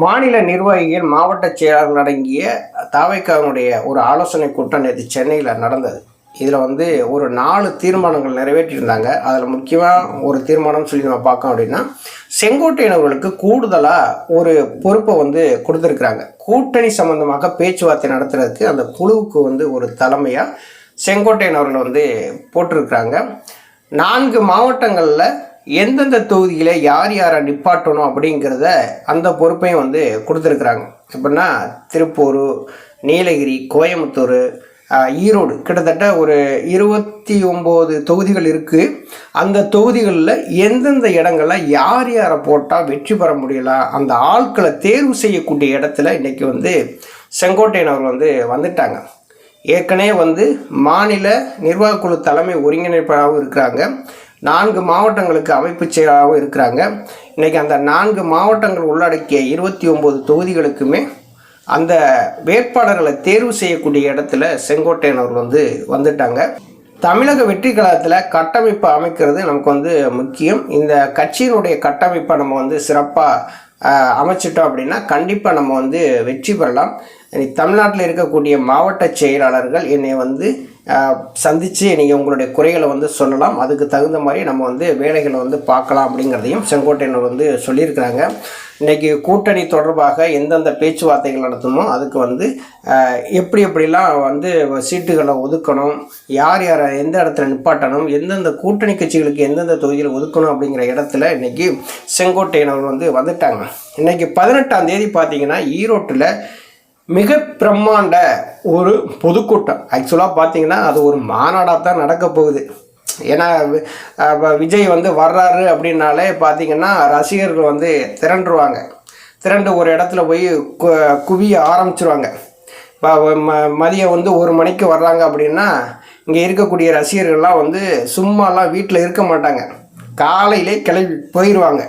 மாநில நிர்வாகிகள் மாவட்ட செயலாளர்கள் அடங்கிய தாவைக்காவினுடைய ஒரு ஆலோசனை கூட்டம் நேற்று சென்னையில் நடந்தது. இதில் வந்து ஒரு நாலு தீர்மானங்கள் நிறைவேற்றியிருந்தாங்க. அதில் முக்கியமாக ஒரு தீர்மானம் சொல்லி நம்ம பார்க்கோம் அப்படின்னா செங்கோட்டையினர்களுக்கு கூடுதலாக ஒரு பொறுப்பை வந்து கொடுத்துருக்குறாங்க. கூட்டணி சம்பந்தமாக பேச்சுவார்த்தை நடத்துறதுக்கு அந்த குழுவுக்கு வந்து ஒரு தலைமையாக செங்கோட்டையினர்கள் வந்து போட்டிருக்கிறாங்க. நான்கு மாவட்டங்களில் எந்தெந்த தொகுதியில் யார் யாரை நிப்பாட்டணும் அப்படிங்கிறத அந்த பொறுப்பையும் வந்து கொடுத்துருக்குறாங்க. எப்படின்னா திருப்பூர் நீலகிரி கோயம்புத்தூர் ஈரோடு. கிட்டத்தட்ட ஒரு இருபத்தி ஒம்பது தொகுதிகள் இருக்குது அந்த தொகுதிகளில் எந்தெந்த இடங்களில் யார் யாரை போட்டால் வெற்றி பெற முடியலாம் அந்த ஆட்களை தேர்வு செய்யக்கூடிய இடத்துல இன்றைக்கி வந்து செங்கோட்டையன் அவர்கள் வந்து வந்துட்டாங்க. ஏற்கனவே வந்து மாநில நிர்வாகக்குழு தலைமை ஒருங்கிணைப்பாகவும் இருக்கிறாங்க. நான்கு மாவட்டங்களுக்கு அமைப்பு செயலாளராகவும் இருக்கிறாங்க. இன்றைக்கி அந்த நான்கு மாவட்டங்கள் உள்ளடக்கிய இருபத்தி ஒம்பது தொகுதிகளுக்குமே அந்த வேட்பாளர்களை தேர்வு செய்யக்கூடிய இடத்துல செங்கோட்டையன் அவர்கள் வந்து வந்துட்டாங்க. தமிழக வெற்றி கழகத்தில் கட்டமைப்பு அமைக்கிறது நமக்கு வந்து முக்கியம். இந்த கட்சியினுடைய கட்டமைப்பை நம்ம வந்து சிறப்பாக அமைச்சிட்டோம் அப்படின்னா கண்டிப்பாக நம்ம வந்து வெற்றி பெறலாம். தமிழ்நாட்டில் இருக்கக்கூடிய மாவட்ட செயலாளர்கள் என்னை வந்து சந்தித்து நீங்கள் உங்களுடைய குறைகளை வந்து சொல்லலாம். அதுக்கு தகுந்த மாதிரி நம்ம வந்து வேலைகளை வந்து பார்க்கலாம் அப்படிங்கிறதையும் செங்கோட்டையனர் வந்து சொல்லியிருக்கிறாங்க. இன்றைக்கி கூட்டணி தொடர்பாக எந்தெந்த பேச்சுவார்த்தைகள் நடத்தணும் அதுக்கு வந்து எப்படி எப்படிலாம் வந்து சீட்டுகளை ஒதுக்கணும் யார் யாரை எந்த இடத்துல நிப்பாட்டணும் எந்தெந்த கூட்டணி கட்சிகளுக்கு எந்தெந்த தொகுதியில் ஒதுக்கணும் அப்படிங்கிற இடத்துல இன்றைக்கி செங்கோட்டையனவர் வந்து வந்துட்டாங்க. இன்றைக்கி பதினெட்டாம் தேதி பார்த்தீங்கன்னா ஈரோட்டில் மிக பிரம்மாண்ட ஒரு பொதுக்கூட்டம். ஆக்சுவலாக பார்த்தீங்கன்னா அது ஒரு மாநாடாக தான் நடக்க போகுது. ஏன்னா விஜய் வந்து வர்றாரு அப்படின்னாலே பார்த்தீங்கன்னா ரசிகர்கள் வந்து திரண்டுருவாங்க. திரண்டு ஒரு இடத்துல போய் கு குவிய ஆரம்பிச்சிருவாங்க. இப்போ ம மதியம் வந்து ஒரு மணிக்கு வர்றாங்க அப்படின்னா இங்கே இருக்கக்கூடிய ரசிகர்கள்லாம் வந்து சும்மாலாம் வீட்டில் இருக்க மாட்டாங்க. காலையிலே கிளம்பி போயிடுவாங்க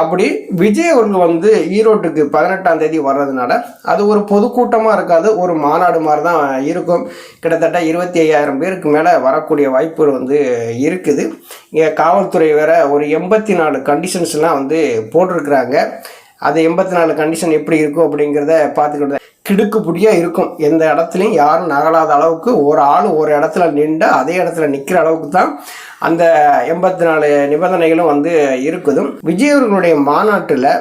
அப்படி விஜய் அவர்கள் வந்து ஈரோட்டுக்கு பதினெட்டாம் தேதி வர்றதுனால அது ஒரு பொதுக்கூட்டமாக இருக்காது ஒரு மாநாடு மாதிரி தான் இருக்கும். கிட்டத்தட்ட இருபத்தி ஐயாயிரம் பேருக்கு மேலே வரக்கூடிய வாய்ப்பு வந்து இருக்குது. இங்கே காவல்துறை வேற ஒரு எண்பத்தி நாலு கண்டிஷன்ஸ்லாம் வந்து போட்டிருக்கிறாங்க. அது எண்பத்தி நாலு கண்டிஷன் எப்படி இருக்கும் அப்படிங்கிறத பார்த்துக்கிட்டு கிடுக்குப்பிடியாக இருக்கும். எந்த இடத்துலையும் யாரும் நகலாத அளவுக்கு ஒரு ஆள் ஒரு இடத்துல நின்று அதே இடத்துல நிற்கிற அளவுக்கு தான் அந்த எண்பத்தி நாலு நிபந்தனைகளும் வந்து இருக்குது விஜய் அவர்களுடைய மாநாட்டில்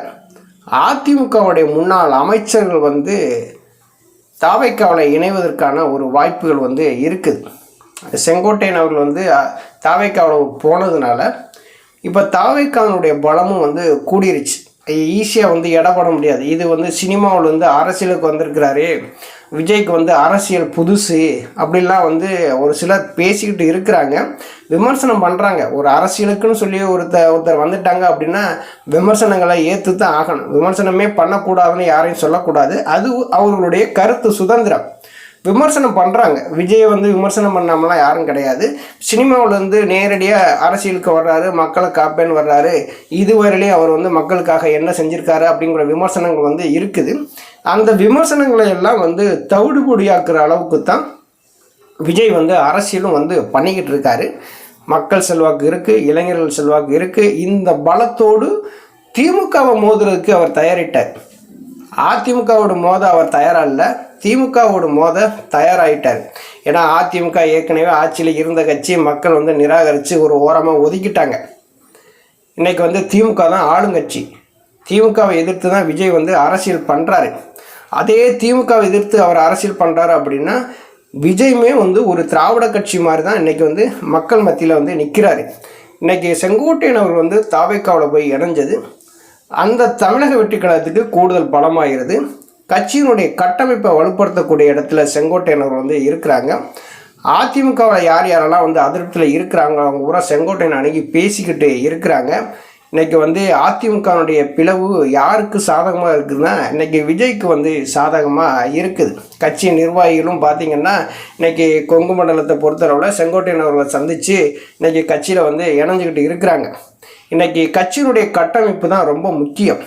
அதிமுகவுடைய முன்னாள் அமைச்சர்கள் வந்து தாவைக்காவில் இணைவதற்கான ஒரு வாய்ப்புகள் வந்து இருக்குது. செங்கோட்டையன் அவர்கள் வந்து தாவைக்காவில் போனதுனால இப்போ தாவைக்காவனுடைய பலமும் வந்து கூடிருச்சு. ஈஸியாக வந்து இடப்பட முடியாது. இது வந்து சினிமாவில் வந்து அரசியலுக்கு வந்திருக்கிறாரு. விஜய்க்கு வந்து அரசியல் புதுசு அப்படிலாம் வந்து ஒரு சிலர் பேசிக்கிட்டு இருக்கிறாங்க. விமர்சனம் பண்ணுறாங்க ஒரு அரசியலுக்குன்னு சொல்லி ஒருத்த ஒருத்தர் வந்துட்டாங்க அப்படின்னா விமர்சனங்களை ஏற்று தான் ஆகணும். விமர்சனமே பண்ணக்கூடாதுன்னு யாரையும் சொல்லக்கூடாது. அது அவர்களுடைய கருத்து சுதந்திரம். விமர்சனம் பண்ணுறாங்க விஜய் வந்து விமர்சனம் பண்ணாமலாம் யாரும் கிடையாது. சினிமாவில் வந்து நேரடியாக அரசியலுக்கு வர்றாரு மக்களை காப்பேன்னு வர்றாரு. இதுவரையிலையும் அவர் வந்து மக்களுக்காக என்ன செஞ்சுருக்காரு அப்படிங்கிற விமர்சனங்கள் வந்து இருக்குது. அந்த விமர்சனங்களை எல்லாம் வந்து தவிடுபொடியாக்குற அளவுக்கு தான் விஜய் வந்து அரசியலும் வந்து பண்ணிக்கிட்டு இருக்காரு மக்கள் செல்வாக்கு இருக்குது இளைஞர்கள் செல்வாக்கு இருக்குது இந்த பலத்தோடு திமுகவை மோதுறதுக்கு அவர் தயாரிட்டார். அதிமுகவோட மோத அவர் தயாராக இல்லை. திமுகவோட மோத தயாராகிட்டார் ஏன்னா அதிமுக ஏற்கனவே ஆட்சியில் இருந்த கட்சி மக்கள் வந்து நிராகரித்து ஒரு ஓரமாக ஒதுக்கிட்டாங்க. இன்றைக்கி வந்து திமுக தான் ஆளுங்கட்சி திமுகவை எதிர்த்து தான் விஜய் வந்து அரசியல் பண்ணுறாரு அதே திமுகவை எதிர்த்து அவர் அரசியல் பண்ணுறாரு அப்படின்னா விஜயுமே வந்து ஒரு திராவிட கட்சி மாதிரி தான் இன்றைக்கி வந்து மக்கள் மத்தியில் வந்து நிற்கிறாரு இன்னைக்கு செங்கோட்டையன் அவர் வந்து தாவேக்காவில் போய் இணைஞ்சது. அந்த தமிழக வெற்றி கழகத்துக்கு கூடுதல் பலமாகிறது. கட்சியினுடைய கட்டமைப்பை வலுப்படுத்தக்கூடிய இடத்துல செங்கோட்டையனவர் வந்து இருக்கிறாங்க. அதிமுகவில் யார் யாரெல்லாம் வந்து அதிருப்தியில் இருக்கிறாங்க அவங்க பூரா செங்கோட்டையன் அணுகி பேசிக்கிட்டு இருக்கிறாங்க. இன்னைக்கு வந்து அதிமுகனுடைய பிளவு யாருக்கு சாதகமாக இருக்குதுன்னா இன்னைக்கு விஜய்க்கு வந்து சாதகமாக இருக்குது. கட்சி நிர்வாகிகளும் பார்த்தீங்கன்னா இன்றைக்கி கொங்கு மண்டலத்தை பொறுத்தளவில் செங்கோட்டையன் அவர்களை சந்தித்து இன்றைக்கி கட்சியில் வந்து இணைஞ்சிக்கிட்டு இருக்கிறாங்க. இன்னைக்கு கட்சியினுடைய கட்டமைப்பு தான் ரொம்ப முக்கியம்.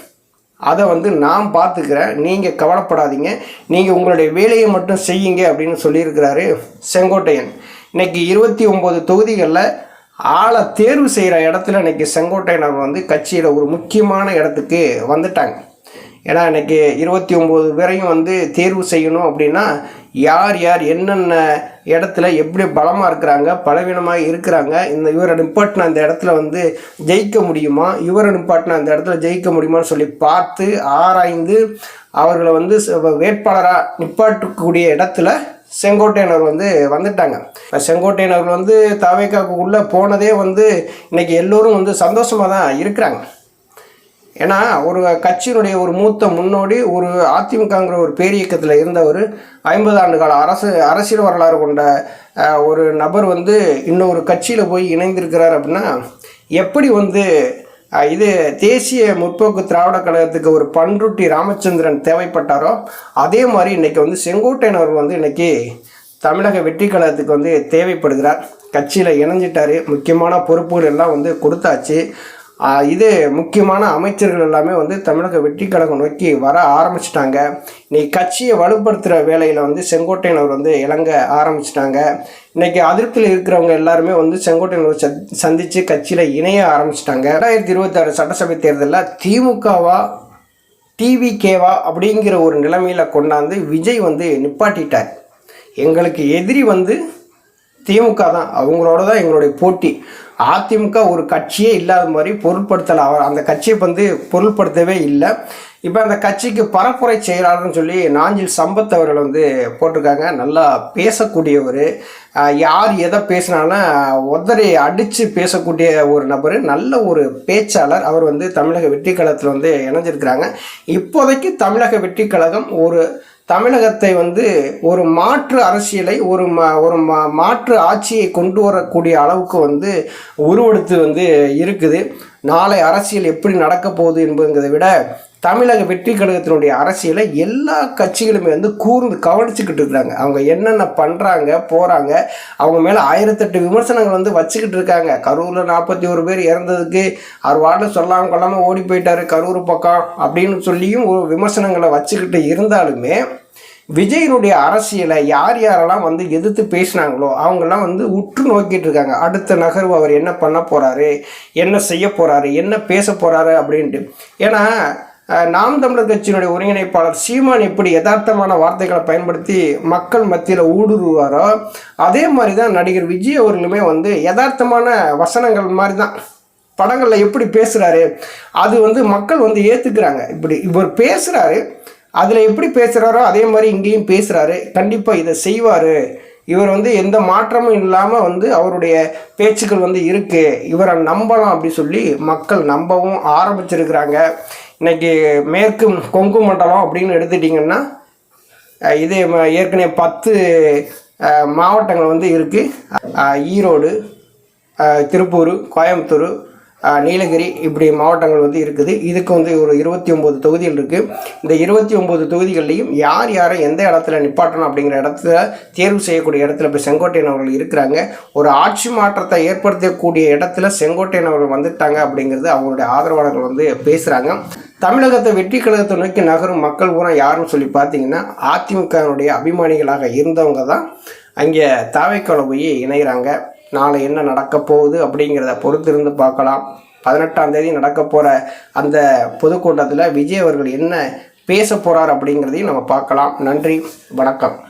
அதை வந்து நான் பார்த்துக்கிறேன். நீங்கள் கவலைப்படாதீங்க. நீங்கள் உங்களுடைய வேலையை மட்டும் செய்யுங்க அப்படின்னு சொல்லியிருக்கிறாரு செங்கோட்டையன். இன்னைக்கு இருபத்தி ஒம்பது தொகுதிகளில் ஆளை தேர்வு செய்கிற இடத்துல இன்றைக்கி செங்கோட்டையன் அவர் வந்து கட்சியில் ஒரு முக்கியமான இடத்துக்கு வந்துட்டாங்க. ஏன்னா இன்னைக்கு இருபத்தி ஒம்பது பேரையும் வந்து தேர்வு செய்யணும் அப்படின்னா யார் யார் என்னென்ன இடத்துல எப்படி பலமாக இருக்கிறாங்க பலவீனமாக இருக்கிறாங்க இந்த இவரை நிப்பாட்டின அந்த இடத்துல வந்து ஜெயிக்க முடியுமா இவரை நிப்பாட்டின அந்த இடத்துல ஜெயிக்க முடியுமான்னு சொல்லி பார்த்து ஆராய்ந்து அவர்களை வந்து ச- வேட்பாளராக நிப்பாட்டக்கூடிய இடத்துல செங்கோட்டையனர் வந்து வந்துட்டாங்க. இப்போ செங்கோட்டையனர் வந்து தாவேக்காக்கு உள்ளே போனதே வந்து இன்றைக்கி எல்லோரும் வந்து சந்தோஷமாக தான் இருக்கிறாங்க. ஏன்னா ஒரு கட்சியினுடைய ஒரு மூத்த முன்னோடி ஒரு அதிமுகங்கிற ஒரு பேரியக்கத்தில் இருந்தவர் ஐம்பது ஆண்டு கால அரசு அரசியல் வரலாறு கொண்ட ஒரு நபர் வந்து இன்னொரு கட்சியில் போய் இணைந்திருக்கிறார் அப்படின்னா எப்படி வந்து இது தேசிய முற்போக்கு திராவிட கழகத்துக்கு ஒரு பன்ருட்டி ராமச்சந்திரன் தேவைப்பட்டாரோ அதே மாதிரி இன்னைக்கு வந்து செங்கோட்டையன் அவர் வந்து இன்னைக்கு தமிழக வெற்றி கழகத்துக்கு வந்து தேவைப்படுகிறார். கட்சியில் இணைஞ்சிட்டார். முக்கியமான பொறுப்புகள் எல்லாம் வந்து கொடுத்தாச்சு. இது முக்கியமான அமைச்சர்கள் எல்லாமே வந்து தமிழக வெற்றி கழகம் நோக்கி வர ஆரம்பிச்சிட்டாங்க. நீ கட்சியை வலுப்படுத்துகிற வேலையில் வந்து செங்கோட்டையன் அவர் வந்து இறங்க ஆரம்பிச்சிட்டாங்க. இன்னைக்கு அதிருப்தியில் இருக்கிறவங்க எல்லாருமே வந்து செங்கோட்டையன் அவர் சந்தித்து கட்சியில் இணைய ஆரம்பிச்சிட்டாங்க. ரெண்டாயிரத்தி இருபத்தாறு சட்டசபை தேர்தலில் திமுகவா டிவிகேவா அப்படிங்கிற ஒரு நிலைமையில் கொண்டாந்து விஜய் வந்து நிப்பாட்டிட்டார். எங்களுக்கு எதிரி வந்து திமுக தான். அவங்களோட தான் எங்களுடைய போட்டி. அதிமுக ஒரு கட்சியே இல்லாத மாதிரி பொருட்படுத்தலை. அவர் அந்த கட்சியை வந்து பொருட்படுத்தவே இல்லை. இப்போ அந்த கட்சிக்கு பரப்புரை செயலாளர்னு சொல்லி நாஞ்சில் சம்பத் அவர்கள் வந்து போட்டிருக்காங்க. நல்லா பேசக்கூடியவர். யார் எதை பேசினாலும் உதறி அடித்து பேசக்கூடிய ஒரு நபர். நல்ல ஒரு பேச்சாளர். அவர் வந்து தமிழக வெற்றி கழகத்தில் வந்து இணைஞ்சிருக்கிறாங்க. இப்போதைக்கு தமிழக வெற்றி கழகம் ஒரு தமிழகத்தை வந்து ஒரு மாற்று அரசியலை ஒரு ம ஒரு மா மாற்று ஆட்சியை கொண்டு வரக்கூடிய அளவுக்கு வந்து உருவெடுத்து வந்து இருக்குது. நாளை அரசியல் எப்படி நடக்க போகுது என்பதுங்கிறதை விட தமிழக வெற்றி கழகத்தினுடைய அரசியலை எல்லா கட்சிகளுமே வந்து கூர்ந்து கவனிச்சுக்கிட்டு இருக்கிறாங்க. அவங்க என்னென்ன பண்ணுறாங்க போகிறாங்க அவங்க மேலே ஆயிரத்தெட்டு விமர்சனங்கள் வந்து வச்சுக்கிட்டு இருக்காங்க. கரூரில் நாற்பத்தி ஒரு பேர் இறந்ததுக்கு அவர் வார்டில் சொல்லாமல் கொள்ளாமல் ஓடி போயிட்டார் கரூர் பக்கம் அப்படின்னு சொல்லியும் விமர்சனங்களை வச்சுக்கிட்டு இருந்தாலுமே விஜயனுடைய அரசியலை யார் யாரெல்லாம் வந்து எதிர்த்து பேசினாங்களோ அவங்கெல்லாம் வந்து உற்று நோக்கிட்டு இருக்காங்க. அடுத்த நகர்வு அவர் என்ன பண்ண போகிறாரு என்ன செய்ய போகிறாரு என்ன பேச போகிறாரு அப்படின்ட்டு. ஏன்னா நாம் தமிழர் கட்சியினுடைய ஒருங்கிணைப்பாளர் சீமான் எப்படி யதார்த்தமான வார்த்தைகளை பயன்படுத்தி மக்கள் மத்தியில் ஊடுருவாரோ அதே மாதிரி தான் நடிகர் விஜய் அவர்களுமே வந்து யதார்த்தமான வசனங்கள் மாதிரி தான் படங்களில் எப்படி பேசுகிறாரு அது வந்து மக்கள் வந்து ஏற்றுக்கிறாங்க இப்படி இவர் பேசுகிறாரு அதில் எப்படி பேசுகிறாரோ அதே மாதிரி இங்கேயும் பேசுகிறாரு கண்டிப்பாக இதை செய்வார். இவர் வந்து எந்த மாற்றமும் இல்லாமல் வந்து அவருடைய பேச்சுக்கள் வந்து இருக்குது இவரை நம்பலாம் அப்படி சொல்லி மக்கள் நம்பவும் ஆரம்பிச்சிருக்கிறாங்க. இன்னைக்கு மேற்கு கொங்கு மண்டலம் அப்படின்னு எடுத்துட்டிங்கன்னா இதே இது ஏற்கனவே பத்து மாவட்டங்கள் வந்து இருக்குது ஈரோடு திருப்பூர் கோயம்புத்தூர் நீலகிரி இப்படி மாவட்டங்கள் வந்து இருக்குது. இதுக்கு வந்து ஒரு இருபத்தி ஒம்பது தொகுதிகள் இருக்குது இந்த இருபத்தி ஒம்பது தொகுதிகள்லையும் யார் யாரை எந்த இடத்துல நிப்பாட்டணும் அப்படிங்கிற இடத்துல தேர்வு செய்யக்கூடிய இடத்துல இப்போ செங்கோட்டையன் அவர்கள் இருக்கிறாங்க. ஒரு ஆட்சி மாற்றத்தை ஏற்படுத்தக்கூடிய இடத்துல செங்கோட்டையன் அவர்கள் வந்துட்டாங்க அப்படிங்கிறது அவங்களுடைய ஆதரவாளர்கள் வந்து பேசுகிறாங்க தமிழகத்தை வெற்றி கழகத்தை நோக்கி நகரும் மக்கள் பூரா யாருன்னு சொல்லி பார்த்தீங்கன்னா அதிமுகவினுடைய அபிமானிகளாக இருந்தவங்க தான் அங்கே தாவைக்கோல போய் இணைகிறாங்க நாளை என்ன நடக்க போகுது அப்படிங்கிறத பொறுத்திருந்து பார்க்கலாம். பதினெட்டாம் தேதி நடக்க போகிற அந்த பொதுக்கூட்டத்தில் விஜய் அவர்கள் என்ன பேச போகிறார் அப்படிங்கிறதையும் நம்ம பார்க்கலாம். நன்றி வணக்கம்.